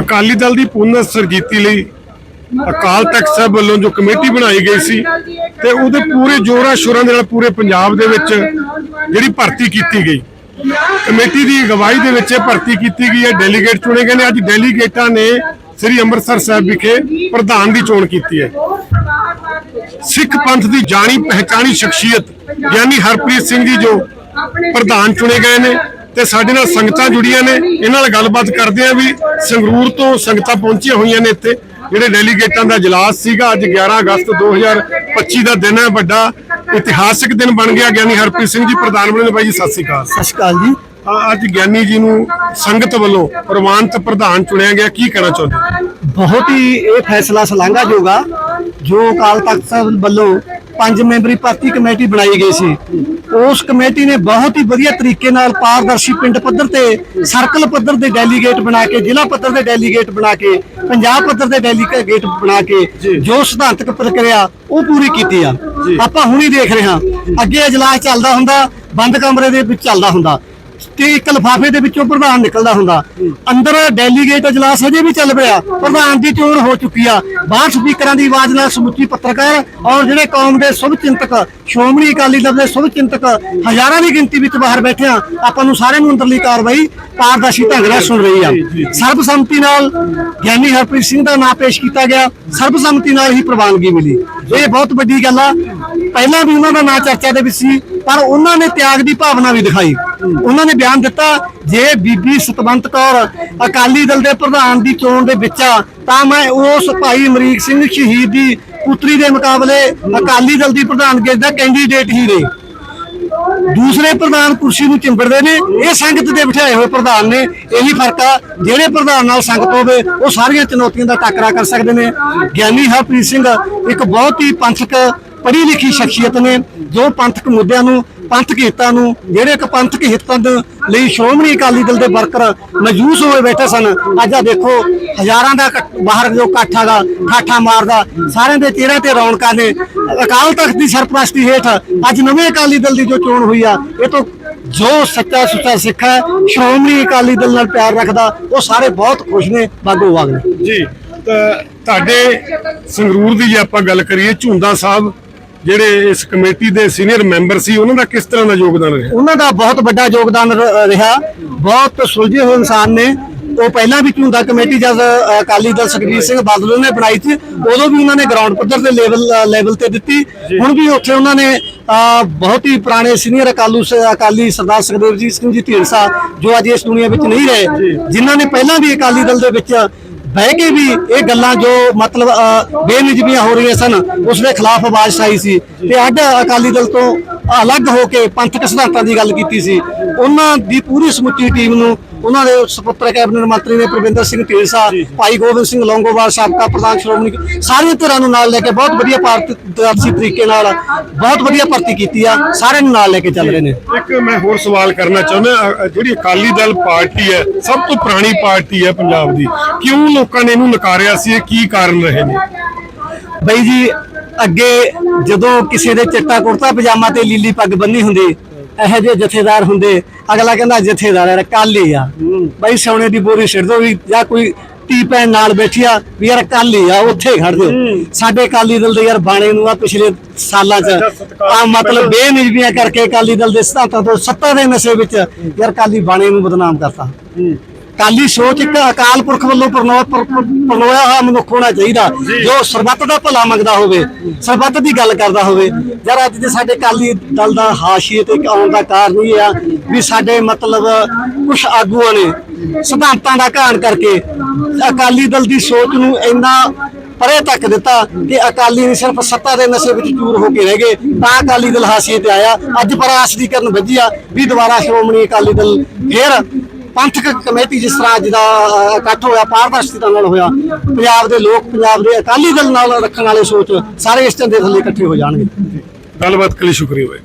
ਅਕਾਲੀ ਦਲ ਦੀ ਪੁਨਰ ਸਰਜੀਤੀ ਲਈ ਅਕਾਲ ਤਖਤ ਸਾਹਿਬ ਵੱਲੋਂ ਜੋ ਕਮੇਟੀ ਬਣਾਈ ਗਈ ਸੀ ਤੇ ਉਹਦੇ ਪੂਰੇ ਜੋਰਾਂ ਸ਼ੋਰਾਂ ਦੇ ਨਾਲ ਪੂਰੇ ਪੰਜਾਬ ਦੇ ਵਿੱਚ ਜਿਹੜੀ ਭਰਤੀ ਕੀਤੀ ਗਈ। ਕਮੇਟੀ ਦੀ ਅਗਵਾਈ ਦੇ ਵਿੱਚ ਇਹ ਭਰਤੀ ਕੀਤੀ ਗਈ ਹੈ। ਡੈਲੀਗੇਟ ਚੁਣੇ ਗਏ ਨੇ। ਅੱਜ ਡੈਲੀਗੇਟਾਂ ਨੇ ਸ੍ਰੀ ਅੰਮ੍ਰਿਤਸਰ ਸਾਹਿਬ ਵਿਖੇ ਪ੍ਰਧਾਨ ਦੀ ਚੋਣ ਕੀਤੀ ਹੈ। ਸਿੱਖ ਪੰਥ ਦੀ ਜਾਣੀ ਪਹਿਚਾਣੀ ਸ਼ਖਸੀਅਤ ਗਿਆਨੀ ਹਰਪ੍ਰੀਤ ਸਿੰਘ ਜੀ ਜੋ ਪ੍ਰਧਾਨ ਚੁਣੇ ਗਏ ਨੇ। ਤੇ ਸਾਡੇ ਨਾਲ ਸੰਗਤਾਂ ਜੁੜੀਆਂ ਨੇ। ਇਹਨਾਂ ਨਾਲ ਗੱਲਬਾਤ ਕਰਦੇ ਆ ਵੀ ਸੰਗਰੂਰ ਤੋਂ ਸੰਗਤਾਂ ਪਹੁੰਚੀਆਂ ਹੋਈਆਂ ਨੇ ਇੱਥੇ। ਜਿਹੜੇ ਡੈਲੀਗੇਟਾਂ ਦਾ ਇਜਲਾਸ ਸੀਗਾ ਅੱਜ 11 ਅਗਸਤ 2025 ਦਾ ਦਿਨ ਹੈ ਵੱਡਾ ਇਤਿਹਾਸਿਕ ਦਿਨ ਬਣ ਗਿਆ। ਗਿਆਨੀ ਹਰਪ੍ਰੀਤ ਸਿੰਘ ਜੀ ਪ੍ਰਧਾਨ ਬਣੇ ਨੇ ਬਾਈ ਜੀ ਸਤਿ ਸ਼੍ਰੀ ਅਕਾਲ। ਸਤਿ ਸ਼੍ਰੀ ਅਕਾਲ ਜੀ। ਅੱਜ ਗਿਆਨੀ ਜੀ ਨੂੰ ਸੰਗਤ ਵੱਲੋਂ ਪ੍ਰਵਾਨਿਤ ਪ੍ਰਧਾਨ ਚੁਣਿਆ ਗਿਆ। ਕੀ ਕਹਿਣਾ ਚਾਹੁੰਦੇ? ਬਹੁਤ ਹੀ ਇਹ ਫੈਸਲਾ ਸ਼ਲਾਘਾਯੋਗ ਆ ਜੋ ਅਕਾਲ ਤਖਤ ਸਾਹਿਬ ਵੱਲੋਂ ਪੰਜ ਮੈਂਬਰੀ ਭਰਤੀ ਕਮੇਟੀ ਬਣਾਈ ਗਈ ਸੀ। ਉਸ ਕਮੇਟੀ ਨੇ ਬਹੁਤ ਹੀ ਵਧੀਆ ਤਰੀਕੇ ਨਾਲ ਪਾਰਦਰਸ਼ੀ ਪਿੰਡ ਪੱਧਰ ਤੇ ਸਰਕਲ ਪੱਧਰ ਦੇ ਡੈਲੀਗੇਟ ਬਣਾ ਕੇ ਜ਼ਿਲ੍ਹਾ ਪੱਧਰ ਦੇ ਡੈਲੀਗੇਟ ਬਣਾ ਕੇ ਪੰਜਾਬ ਪੱਧਰ ਦੇ ਡੈਲੀਗੇਟ ਬਣਾ ਕੇ ਜੋ। ਸਿਧਾਂਤਕ ਪ੍ਰਕਿਰਿਆ ਉਹ ਪੂਰੀ ਕੀਤੀ ਆ। ਆਪਾਂ ਹੁਣੀ ਦੇਖ ਰਹੇ ਹਾਂ। ਅੱਗੇ ਇਜਲਾਸ ਚੱਲਦਾ ਹੁੰਦਾ ਬੰਦ ਕਮਰੇ ਦੇ ਵਿੱਚ ਚੱਲਦਾ ਹੁੰਦਾ। ਤੇ ਇੱਕ ਲਫਾਫੇ ਦੇ ਵਿੱਚੋਂ ਪ੍ਰਧਾਨ ਨਿਕਲਦਾ ਹੁੰਦਾ। ਅੰਦਰ ਡੈਲੀਗੇਟ ਇਜਲਾਸ ਹਜੇ ਵੀ ਚੱਲ ਪਿਆ। ਪ੍ਰਧਾਨ ਦੀ ਚੋਣ ਹੋ ਚੁੱਕੀ ਆ। ਬਾਹਰ ਸਪੀਕਰਾਂ ਦੀ ਆਵਾਜ਼ ਨਾਲ ਸਮੁੱਚੀ ਪੱਤਰਕਾਰ ਔਰ ਜਿਹੜੇ ਕੌਮ ਦੇ ਸ਼ੁਭ ਚਿੰਤਕ ਸ਼੍ਰੋਮਣੀ ਅਕਾਲੀ ਦਲ ਦੇ ਸ਼ੁਭ ਚਿੰਤਕ ਹਜ਼ਾਰਾਂ ਦੀ ਗਿਣਤੀ ਵਿੱਚ ਬਾਹਰ ਬੈਠੇ ਆ। ਆਪਾਂ ਨੂੰ ਸਾਰਿਆਂ ਨੂੰ ਅੰਦਰਲੀ ਕਾਰਵਾਈ ਪਾਰਦਰਸ਼ੀ ਢੰਗ ਨਾਲ ਸੁਣ ਰਹੀ ਆ। ਸਰਬਸੰਮਤੀ ਨਾਲ ਗਿਆਨੀ ਹਰਪ੍ਰੀਤ ਸਿੰਘ ਦਾ ਨਾਮ ਪੇਸ਼ ਕੀਤਾ ਗਿਆ। ਸਰਬਸੰਮਤੀ ਨਾਲ ਹੀ ਪ੍ਰਵਾਨਗੀ ਮਿਲੀ। ਇਹ ਬਹੁਤ ਵੱਡੀ ਗੱਲ ਆ। ਪਹਿਲਾਂ ਵੀ ਉਹਨਾਂ ਦਾ ਨਾਂ ਚਰਚਾ ਦੇ ਵਿੱਚ ਸੀ। ਪਰ ਉਹਨਾਂ ਨੇ ਤਿਆਗ ਦੀ ਭਾਵਨਾ ਵੀ ਦਿਖਾਈ। ਉਹਨਾਂ ਨੇ ਬਿਆਨ ਦਿੱਤਾ, ਜੇ ਬੀਬੀ ਸਤਵੰਤ ਕੌਰ ਅਕਾਲੀ ਦਲ ਦੇ ਪ੍ਰਧਾਨ ਦੀ ਚੋਣ ਦੇ ਵਿੱਚ ਆ ਤਾਂ ਮੈਂ ਉਸ ਭਾਈ ਅਮਰੀਕ ਸਿੰਘ ਸ਼ਹੀਦ ਦੀ ਪੁੱਤਰੀ ਦੇ ਮੁਕਾਬਲੇ ਅਕਾਲੀ ਦਲ ਦੀ ਪ੍ਰਧਾਨਗੀ ਦਾ ਕੈਂਡੀਡੇਟ ਹੀ ਰਹੇ। ਦੂਸਰੇ ਪ੍ਰਧਾਨ ਕੁਰਸੀ ਨੂੰ ਚਿੰਬੜਦੇ ਨੇ, ਇਹ ਸੰਗਤ ਦੇ ਬਿਠਾਏ ਹੋਏ ਪ੍ਰਧਾਨ ਨੇ, ਇਹੀ ਫ਼ਰਕ ਆ, ਜਿਹੜੇ ਪ੍ਰਧਾਨ ਨਾਲ ਸੰਗਤ ਹੋਵੇ, ਉਹ ਸਾਰੀਆਂ ਚੁਣੌਤੀਆਂ ਦਾ ਟਾਕਰਾ ਕਰ ਸਕਦੇ ਨੇ। ਗਿਆਨੀ ਹਰਪ੍ਰੀਤ ਸਿੰਘ, ਇੱਕ ਬਹੁਤ ਹੀ ਪੰਥਕ ਪੜ੍ਹੀ ਲਿਖੀ ਸ਼ਖਸੀਅਤ ਨੇ ਜੋ ਪੰਥਕ ਮੁੱਦਿਆਂ ਨੂੰ, ਪੰਥਕ ਹਿੱਤਾਂ ਨੂੰ, ਜਿਹੜੇ ਇੱਕ ਪੰਥਕ ਹਿੱਤਾਂ ਦੇ ਲਈ ਸ਼੍ਰੋਮਣੀ ਅਕਾਲੀ ਦਲ ਦੇ ਵਰਕਰ ਮਜੂਸ ਹੋਏ ਬੈਠੇ ਸਨ, ਅੱਜ ਆ ਦੇਖੋ, ਹਜ਼ਾਰਾਂ ਦਾ ਇਕੱਠ- ਬਾਹਰ ਜੋ ਇਕੱਠ ਦਾ ਠਾਠਾ ਮਾਰਦਾ, ਸਾਰਿਆਂ ਦੇ ਚਿਹਰੇ ਤੇ ਰੌਣਕਾਂ ਨੇ। ਅਕਾਲ ਤਖਤ ਦੀ ਸਰਪ੍ਰਸਤੀ ਹੇਠ ਅੱਜ ਨਵੇਂ ਅਕਾਲੀ ਦਲ ਦੀ ਜੋ ਚੋਣ ਹੋਈ ਆ, ਇਹ ਤੋਂ ਜੋ ਸੱਚਾ ਸੁੱਚਾ ਸਿੱਖ ਹੈ, ਸ਼੍ਰੋਮਣੀ ਅਕਾਲੀ ਦਲ ਨਾਲ ਪਿਆਰ ਰੱਖਦਾ, ਉਹ ਸਾਰੇ ਬਹੁਤ ਖੁਸ਼ ਨੇ, ਬਾਗੋ ਵਾਗ ਨੇ। ਜੀ ਤੁਹਾਡੇ ਸੰਗਰੂਰ ਦੀ ਜੇ ਆਪਾਂ ਗੱਲ ਕਰੀਏ, ਝੁੰਦਾ ਸਾਹਿਬ ਜਿਹੜੇ ਇਸ ਕਮੇਟੀ ਦੇ ਸੀਨੀਅਰ ਮੈਂਬਰ ਸੀ ਉਹਨਾਂ ਦਾ ਕਿਸ ਤਰ੍ਹਾਂ ਦਾ ਯੋਗਦਾਨ ਰਿਹਾ? ਉਹਨਾਂ ਦਾ ਬਹੁਤ ਵੱਡਾ ਯੋਗਦਾਨ ਰਿਹਾ। ਬਹੁਤ ਸੁਲਝੇ ਹੋਏ ਇਨਸਾਨ ਨੇ। ਉਹ ਪਹਿਲਾਂ ਵੀ ਝੁੰਦਾ ਕਮੇਟੀ ਜਦ ਅਕਾਲੀ ਦਲ ਸੁਖਬੀਰ ਸਿੰਘ ਬਾਦਲ ਨੇ ਬਣਾਈ ਸੀ ਉਦੋਂ ਵੀ ਉਹਨਾਂ ਨੇ ਗਰਾਊਂਡ ਪੱਧਰ ਦੇ ਲੈਵਲ ਲੈਵਲ ਤੇ ਦਿੱਤੀ। ਹੁਣ ਵੀ ਉੱਥੇ ਉਹਨਾਂ ਨੇ ਬਹੁਤ ਹੀ ਪੁਰਾਣੇ ਸੀਨੀਅਰ ਅਕਾਲੂ ਅਕਾਲੀ ਸਰਦਾਰ ਸੁਖਦੇਵ ਸਿੰਘ ਜੀ ਢੀਂਡਸਾ ਜੋ ਅੱਜ ਇਸ ਦੁਨੀਆ ਵਿੱਚ ਨਹੀਂ ਰਹੇ ਜਿਨ੍ਹਾਂ ਨੇ ਪਹਿਲਾਂ ਵੀ ਅਕਾਲੀ ਦਲ ਦੇ ਵਿੱਚ ਬਹਿ ਕੇ ਵੀ ਇਹ ਗੱਲਾਂ ਜੋ ਮਤਲਬ ਅ, ਬੇਨਿਜਮੀਆਂ ਹੋ ਰਹੀਆਂ ਸਨ ਉਸ ਦੇ ਖਿਲਾਫ ਆਵਾਜ਼ ਉਠਾਈ ਸੀ। ਤੇ ਅੱਡ ਅਕਾਲੀ ਦਲ ਤੋਂ ਅਲੱਗ ਹੋ ਕੇ ਪੰਥਕ ਸਿਧਾਂਤਾਂ ਦੀ ਗੱਲ ਕੀਤੀ ਸੀ। ਉਹਨਾਂ ਦੀ ਪੂਰੀ ਸਮੁੱਚੀ ਟੀਮ ਨੂੰ ਉਹਨਾਂ ਦੇ ਸੁਪੁੱਤਰ ਕੈਬਨਿਟ ਮੰਤਰੀ ਨੇ ਪ੍ਰਵਿੰਦਰ ਸਿੰਘ ਢੀਂਡਸਾ ਭਾਈ ਗੋਬਿੰਦ ਸਿੰਘ ਲੌਂਗੋਵਾਲ ਸਾਬਕਾ ਪ੍ਰਧਾਨ ਸ਼੍ਰੋਮਣੀ ਸਾਰੀਆਂ ਧਿਰਾਂ ਨੂੰ ਨਾਲ ਲੈ ਕੇ ਬਹੁਤ ਵਧੀਆ ਪਾਰਦਰਸ਼ੀ ਤਰੀਕੇ ਨਾਲ ਬਹੁਤ ਵਧੀਆ ਭਰਤੀ ਕੀਤੀ ਆ ਸਾਰਿਆਂ ਨੂੰ ਨਾਲ ਲੈ ਕੇ ਚੱਲ ਰਹੇ ਨੇ। ਇੱਕ ਮੈਂ ਹੋਰ ਸਵਾਲ ਕਰਨਾ ਚਾਹੁੰਦਾ ਜਿਹੜੀ ਅਕਾਲੀ ਦਲ ਪਾਰਟੀ ਹੈ ਸਭ ਤੋਂ ਪੁਰਾਣੀ ਪਾਰਟੀ ਹੈ ਪੰਜਾਬ ਦੀ ਕਿਉਂ ਲੋਕਾਂ ਨੇ ਇਹਨੂੰ ਨਕਾਰਿਆ ਸੀ ਇਹ ਕੀ ਕਾਰਨ ਰਹੇ ਨੇ? ਬਈ ਜੀ ਅੱਗੇ ਜਦੋਂ ਕਿਸੇ ਦੇ ਚਿੱਟਾ ਕੁੜਤਾ ਪਜਾਮਾ ਤੇ ਲੀਲੀ ਪੱਗ ਬੰਨੀ ਹੁੰਦੀ ਇਹੋ ਜਿਹੇ ਜਥੇਦਾਰ ਹੁੰਦੇ ਅਗਲਾ ਕਹਿੰਦਾ ਜਥੇਦਾਰ ਹੈ ਕਾਲੀ ਆ। ਬਈ ਸੋਨੇ ਦੀ ਬੋਰੀ ਸਿਰ ਦੋ ਵੀ ਜਾਂ ਕੋਈ ਟੀ ਪੈਨ ਨਾਲ ਬੈਠਿਆ ਵੀ ਯਾਰ ਕਾਲੀ ਆ ਉੱਥੇ ਖੜ ਜਾਓ। ਸਾਡੇ ਕਾਲੀ ਦਲ ਦੇ ਯਾਰ ਬਾਣੇ ਨੂੰ ਆ ਪਿਛਲੇ ਸਾਲਾਂ ਚ ਆ ਮਤਲਬ ਬੇਨਿਜਮੀਆਂ ਕਰਕੇ ਕਾਲੀ ਦਲ ਦੇ ਸਿਧਾਂਤਾਂ ਤੋਂ ਸੱਤਾ ਦੇ ਨਸ਼ੇ ਵਿੱਚ ਯਾਰ ਕਾਲੀ ਬਾਣੇ ਨੂੰ ਬਦਨਾਮ ਕਰਤਾ। ਕਾਲੀ ਸੋਚ ਇੱਕ ਅਕਾਲ ਪੁਰਖ ਵੱਲੋਂ ਪ੍ਰਨੋ- ਪਰ- ਪਰ- ਪਰਨੋਇਆ ਹੋਇਆ ਮਨੁੱਖ ਹੋਣਾ ਚਾਹੀਦਾ ਜੋ। ਸਰਬੱਤ ਦਾ ਭਲਾ ਮੰਗਦਾ ਹੋਵੇ ਸਰਬੱਤ ਦੀ ਗੱਲ ਕਰਦਾ ਹੋਵੇ। ਯਾਰ ਅੱਜ ਦੇ ਸਾਡੇ ਕਾਲੀ ਦਲ ਦਾ ਹਾਸ਼ੀਏ ਤੇ ਆਉਣ ਦਾ ਕਾਰਨ ਇਹ ਆ ਵੀ ਸਾਡੇ ਮਤਲਬ ਕੁਝ ਆਗੂਆਂ ਨੇ ਸਿਧਾਂਤਾਂ ਦਾ ਘਾਣ ਕਰਕੇ ਅਕਾਲੀ ਦਲ ਦੀ ਸੋਚ ਨੂੰ ਇੰਨਾ ਪਰੇ ਤੱਕ ਦਿੱਤਾ ਕਿ ਅਕਾਲੀ ਨਹੀਂ ਸਿਰਫ ਸੱਤਾ ਦੇ ਨਸ਼ੇ ਵਿੱਚ ਚੂਰ ਹੋ ਕੇ ਰਹਿ ਗਏ ਤਾਂ ਅਕਾਲੀ ਦਲ ਹਾਸੀਏ ਤੇ ਆਇਆ। ਅੱਜ ਪਰਾਸਦੀਕਰਨ ਵੱਜੀ ਆ ਵੀ ਦੁਬਾਰਾ ਸ਼੍ਰੋਮਣੀ ਅਕਾਲੀ ਦਲ ਫੇਰ ਪੰਥਕ ਕਮੇਟੀ ਜਿਸ ਤਰ੍ਹਾਂ ਅੱਜ ਦਾ ਇਕੱਠ ਹੋਇਆ ਪਾਰਦਰਸ਼ਤਾ ਨਾਲ ਹੋਇਆ, ਪੰਜਾਬ ਦੇ ਲੋਕ, ਪੰਜਾਬ ਦੇ ਅਕਾਲੀ ਦਲ ਨਾਲ ਰੱਖਣ ਵਾਲੇ ਸੋਚ ਸਾਰੇ ਇਸ ਝੰਡੇ ਥੱਲੇ ਇਕੱਠੇ ਹੋ ਜਾਣਗੇ। ਗੱਲਬਾਤ ਕਲੀ ਸ਼ੁਕਰੀਆ ਬਾਈ।